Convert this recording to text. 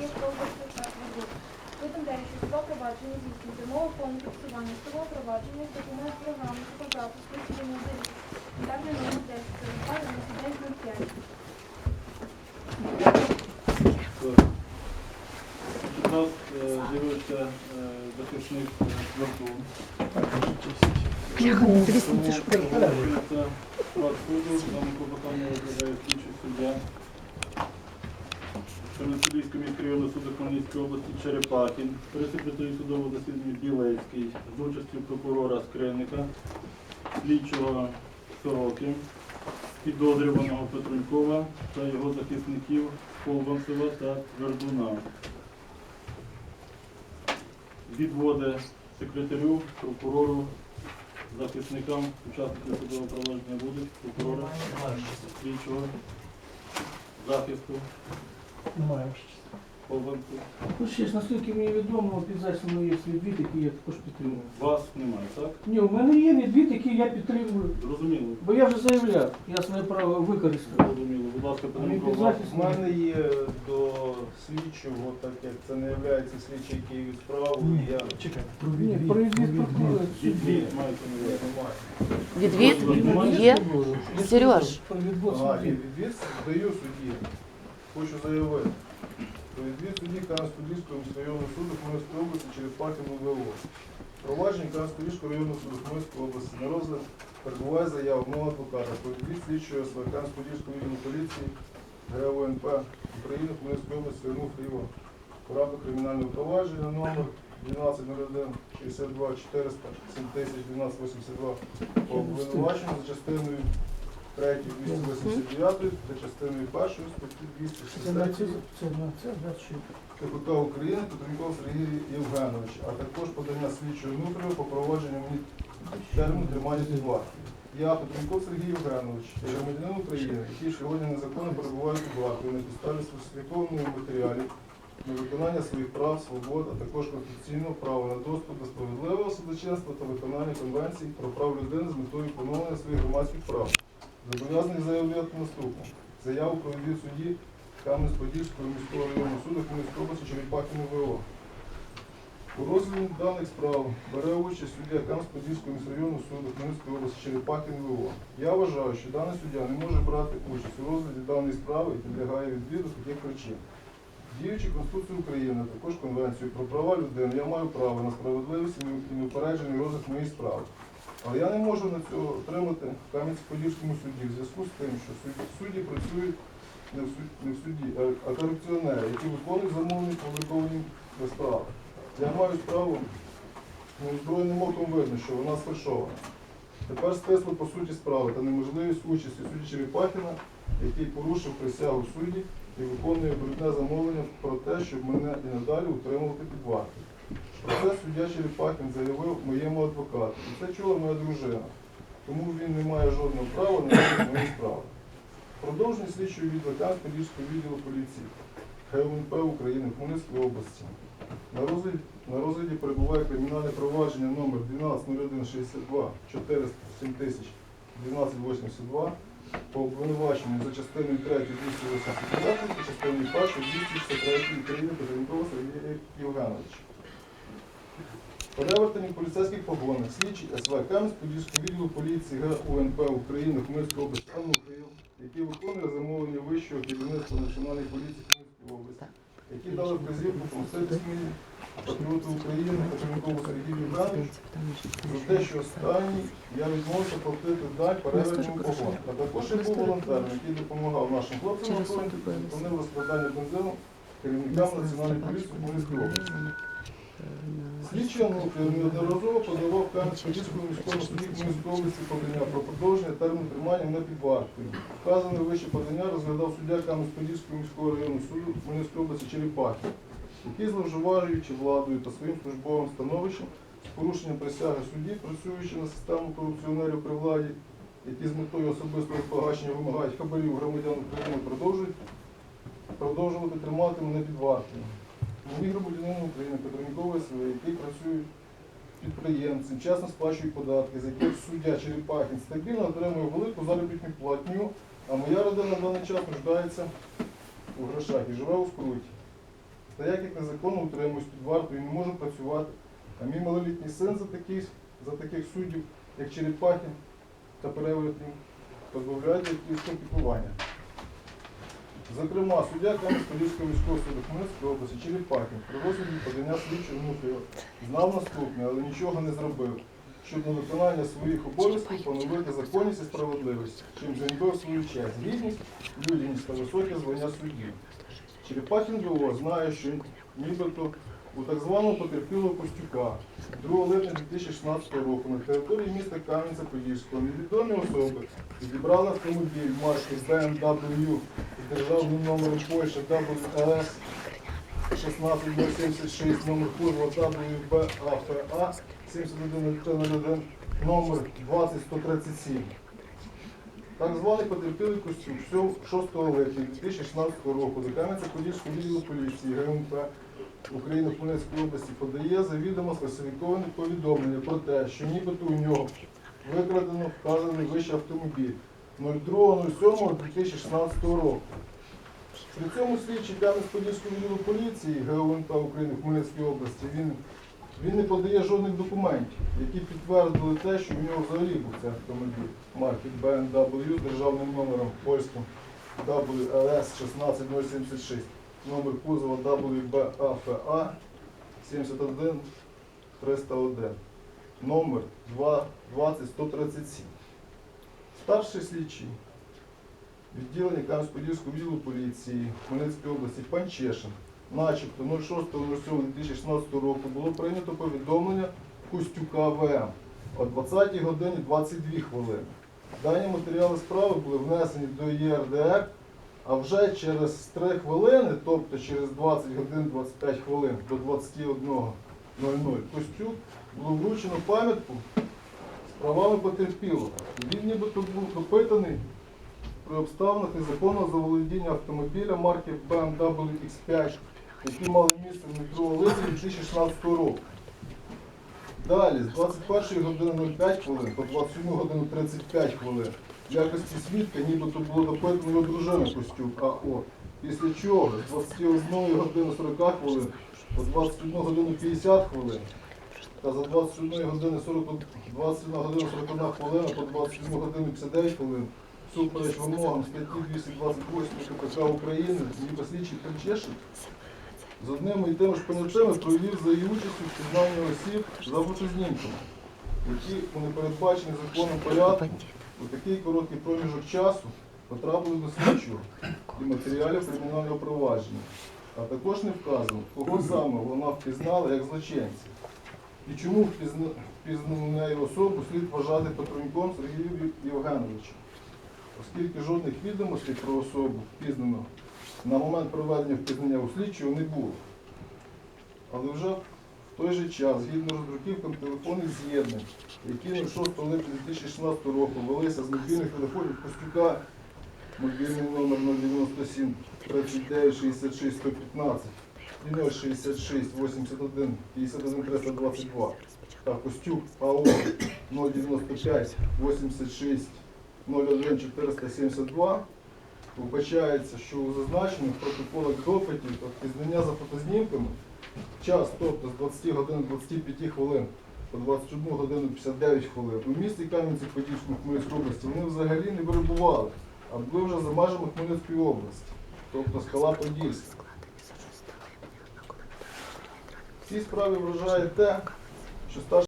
Області та Воду. Повідомляю, що провадження здійснюється мова повне фіксування судового провадження з допомогою програми фотографу списування завіс. Контактний номер 10 42 99 У нас е, з'явився е, захисник е, Зартун. Бляха, це ж Це суду, даному клопотання розглядає слідчий суддя. Черносудівського міськрайонного суду Хмельницької області Черепахін, прес-секретарі судового засідання Білецький, з участю прокурора Скринника, слідчого Сороки, підозрюваного Петрунькова та його захисників Колбанцева та Вердуна. Відводи секретарю, прокурору, захисникам, учасникам судового провадження будуть, прокурора, слідчого, захисту, Немає. Ну, ще ж, наскільки мені відомо, під є відвід, який я також підтримую. Вас немає, так? Ні, у мене є відвід, який я підтримую. Зрозуміло. Бо я вже заявляв, я своє право використав. Зрозуміло. Будь ласка, А він Петренко, вас. У мене є до слідчого, так як це не є слідчий, який від справу, я Чекай, Ні, про відвід прокурора. Відвід маєте на увазі. Відвід є? Серьож. Про відвод Ага, і судді. відвід даю судді. Хочу заявити. Про відвід судді Кам'янського міськрайонного суду Хмельницької області через Пахівну ВО. Провадження Кам'янського районного суду Хмельницької області на розгляд перебуває заява мого адвоката про відвід слідчого СВ Кам'янського відділу поліції ГУНП України Хмельницької області Вернув Фріво. Порядок кримінального провадження номер 1201 62 400 7000 1282 по обвинуваченню за частиною 3 289 та частиною 1 статті Це на 263 це, це на це, да, чи? КПК України Петренков Сергій Євгенович, а також подання слідчого внутрішнього по провадженню мені терміну тримання під вартою. Я, Петренков Сергій Євгенович, громадянин України, який сьогодні незаконно перебуває під вартою на підставі сфальсифікованих матеріалів на виконання своїх прав, свобод, а також конституційного права на доступ до справедливого судочинства та виконання конвенцій про прав людини з метою поновлення своїх громадських прав. Зобов'язаний заявляти наступне. Заяву про відвід судді Кам'янець-Подільського міського районного суду Хмельницької області Черепахіна ВО. У розгляді даних справ бере участь суддя Кам'янець-Подільського міськрайонного суду Хмельницької області Черепахін ВО. Я вважаю, що даний суддя не може брати участь у розгляді даної справи і підлягає відвіду з таких причин. Діючи Конституцію України, також Конвенцію про права людини, я маю право на справедливість і неупереджений розгляд моєї справи. Але я не можу на цього отримати в Кам'янець-Подільському суді в зв'язку з тим, що судді, судді працюють не в, суді, не в суді, а, корупціонери, які виконують замовлені публіковані справи. Я маю справу неозброєним оком видно, що вона сфальшована. Тепер стисло по суті справи та неможливість участі судді Черепахіна, який порушив присягу судді і виконує брудне замовлення про те, щоб мене і надалі утримувати під вартою. Про це суддя Черепахін заявив моєму адвокату. І це чула моя дружина. Тому він не має жодного права на моєї справи. Продовження слідчого відвока Подільського відділу поліції ГУНП України в Хмельницькій області. На розгляді, на розгляді перебуває кримінальне провадження номер 120162 400 7000 1282 по обвинуваченню за частиною 3 289 та частиною 1 263 України Сергія Євгеновича. Перевертані поліцейських погонах слідчий СВ Кам'янськ Подільського відділу поліції ГУНП України Хмельницької області Ануфріїв, який виконує замовлення вищого керівництва Національної поліції Хмельницької області, які дали вказівку помститись мені, патріоту України Петренкову Сергію Євгеновичу, за те, що останній я відмовився платити дань перевертним погон. А також я був волонтером, який допомагав нашим хлопцям на фронті, вивезли. розкладання бензину керівникам Національної поліції Хмельницької області. Слідчий Ануфрій неодноразово подавав Кам'янського міському суді області подання про продовження терміну тримання мене під вартою. Вказане вище подання розглядав суддя Кам'янського міського районного суду Хмельницької області Черепахів, який, зловживаючи владою та своїм службовим становищем, з порушенням присяги судді, працюючи на систему корупціонерів при владі, які з метою особистого збагачення вимагають хабарів громадян України, продовжують продовжувати тримати мене під вартою. Мої громадянини України, Петренкової СВ, які працюють підприємцем, чесно сплачують податки, з яких суддя Черепахін стабільно отримує велику заробітну платню, а моя родина на даний час нуждається у грошах і живе у скруті. Та як як незаконно утримуюсь під вартою і не можу працювати. А мій малолітній син за таких, за таких суддів, як Черепахін та перевертнів, позбавляють батьківського піклування. Зокрема, суддя Кам'янського військового суду Хмельницької області Черепахін при розгляді подання слідчого внутрішнього знав наступне, але нічого не зробив. Щоб на виконання своїх обов'язків поновити законність і справедливість, чим зганьбив свою честь, гідність, людяність та високе звання судді. Черепахін ВО знає, що нібито у так званому потерпілого Костюка 2 липня 2016 року на території міста Кам'янця-Подільського невідомі особи відібрали автомобіль марки BMW з державним номером Польща WLS 16076, номер кузова WBAFA 7101, номер 20137. Так званий потерпілий Костюк 6 липня 2016 року до Кам'янця-Подільського відділу поліції ГМП України в Хмельницькій області подає завідомо сфальсифіковане повідомлення про те, що нібито у нього викрадено вказаний вище автомобіль 02.07.2016 року. При цьому слідчий Кам'янець-Подільського відділу поліції ГУНП України в Хмельницькій області він, він не подає жодних документів, які підтвердили те, що в нього взагалі був цей автомобіль марки BMW державним номером польським WLS 16076, номер кузова WBAFA 71301, номер 20137. Старший слідчий відділення Кам'янського-Подільського відділу поліції Хмельницької області пан Чешин, начебто 06.07.2016 року було прийнято повідомлення Костюка ВМ о 20 годині 22 хвилини. Дані матеріали справи були внесені до ЄРДР, а вже через 3 хвилини, тобто через 20 годин 25 хвилин до 21.00 Костюк було вручено пам'ятку правами потерпілого. Він нібито був допитаний при обставинах незаконного заволодіння автомобіля марки BMW X5, які мали місце в 2 липня 2016 року. Далі, з 21 години 05 хвилин по 27 годину 35 хвилин в якості свідка нібито було допитано його дружина Костюк АО. Після чого з 21 години 40 хвилин по 21 годину 50 хвилин та за 21 години 40, 21 година 41 хвилина по 21 годину 59 хвилин всупереч вимогам статті 228 КПК України ніби слідчий Панчешин з одними і тими ж понятими провів за її участю в пізнанні осіб за фотознімками, які у непередбачений законом порядку у такий короткий проміжок часу потрапили до слідчого і матеріалів кримінального провадження. А також не вказано, кого саме вона впізнала як злочинця. І чому впізна- впізнану нею особу слід вважати патрульком Сергію Євгеновичем, оскільки жодних відомостей про особу впізнану на момент проведення впізнання у слідчого не було. Але вже в той же час, згідно з роздруківками телефонних з'єднань, які 06 липня 2016 року велися з мобільних телефонів Костюка, мобільний номер 097 39 66 115 і 066 81 51 322 та Костюк АО 095 86 01 472 Вбачається, що у зазначених протоколах допитів та впізнання за фотознімками. Час, тобто з 20 годин 25 хвилин по 21 годину 59 хвилин, у місті Кам'янці-Подільському Хмельницької області вони взагалі не перебували, а були вже за межами Хмельницької області, тобто скала Подільська. В справи вражають те, що старший